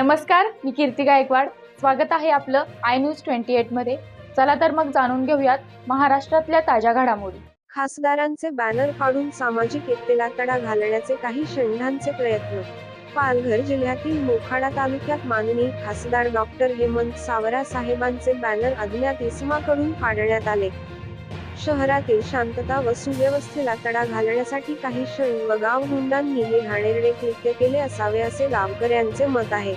नमस्कार मी कीर्ती गायकवाड. स्वागत आहे आपलं आय न्यूज ट्वेंटी एटमध्ये चला तर मग जाणून घेऊयात महाराष्ट्रातल्या ताज्या घडामोडी. खासदारांचे बॅनर फाडून सामाजिक एकतेला तडा घालण्याचे काही षंडांचे प्रयत्न. पालघर जिल्ह्यातील मोखाडा तालुक्यात माननीय खासदार डॉक्टर हेमंत सावरा साहेबांचे बॅनर अज्ञात इसमाकडून फाडण्यात आले. शहरातील शांतता व सुव्यवस्थेला तडा घालण्यासाठी काही क्षण व गाव गुंडांनी हे घाणेरडे कृत्य केले असावे असे गावकऱ्यांचे मत आहे.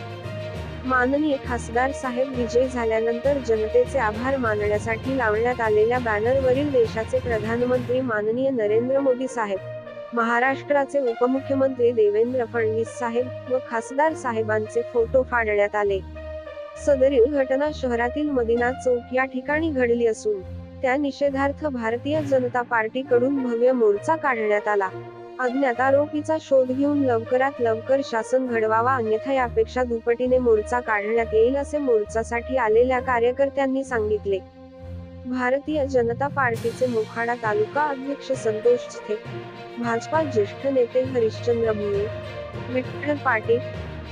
माननीय खासदार साहेब विजयी झाल्यानंतर जनतेचे आभार मानण्यासाठी लावण्यात आलेल्या बॅनरवरील देशाचे प्रधानमंत्री माननीय नरेंद्र मोदी साहेब महाराष्ट्राचे उपमुख्यमंत्री देवेंद्र फडणवीस साहेब व खासदार साहेबांचे फोटो फाडण्यात आले. सदरील घटना शहरातील मदिना चौक या ठिकाणी घडली असून त्या निषेधार्थ भारतीय जनता पार्टीकडून भव्य मोर्चा काढण्यात आला. अज्ञात आरोपीचा शोध घेऊन लवकरात लवकर शासन घडवावा अन्यथा यापेक्षा दुपटीने मोर्चा काढण्यात येईल असे मोर्चासाठी आलेल्या कार्यकर्त्यांनी सांगितले. भारतीय जनता पार्टीचे मोखाडा तालुका अध्यक्ष संतोष थिक भाजपा ज्येष्ठ नेते हरिश्चंद्र भोये विठ्ठल पाटील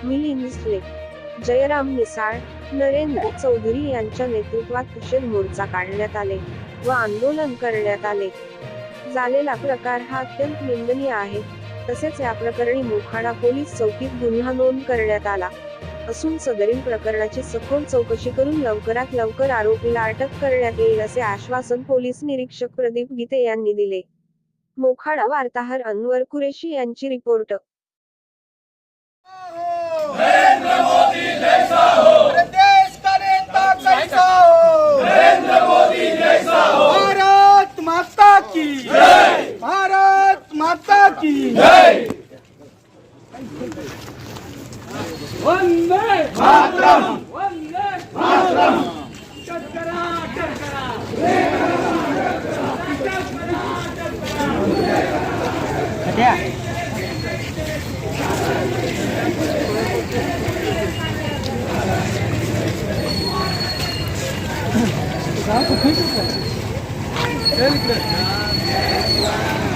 मिलिंद स्लेक जयराम निसाळ नरेंद्र चौधरी यांच्या नेतृत्वात कुशल मोर्चा काढण्यात आले व आंदोलन करण्यात आले. झालेला प्रकार हा अत्यंत निंदनीय आहे. तसेच या प्रकरणी मोखाडा पोलीस चौकीत गुन्हा नोंद करण्यात आला. असून सदरील प्रकरणाची सखोल चौकशी करून लवकरात लवकर आरोपीला अटक करण्यात येईल असे आश्वासन पोलीस निरीक्षक प्रदीप गीते यांनी दिले. मोखाडा वार्ताहर अनवर कुरेशी यांची रिपोर्ट अरे देश का नेता कैसा हो नरेंद्र मोदी जैसा हो भारत माता की जय! भारत माता की जय! वंदे मातरम! वंदे मातरम! टकरा टकरा Very good.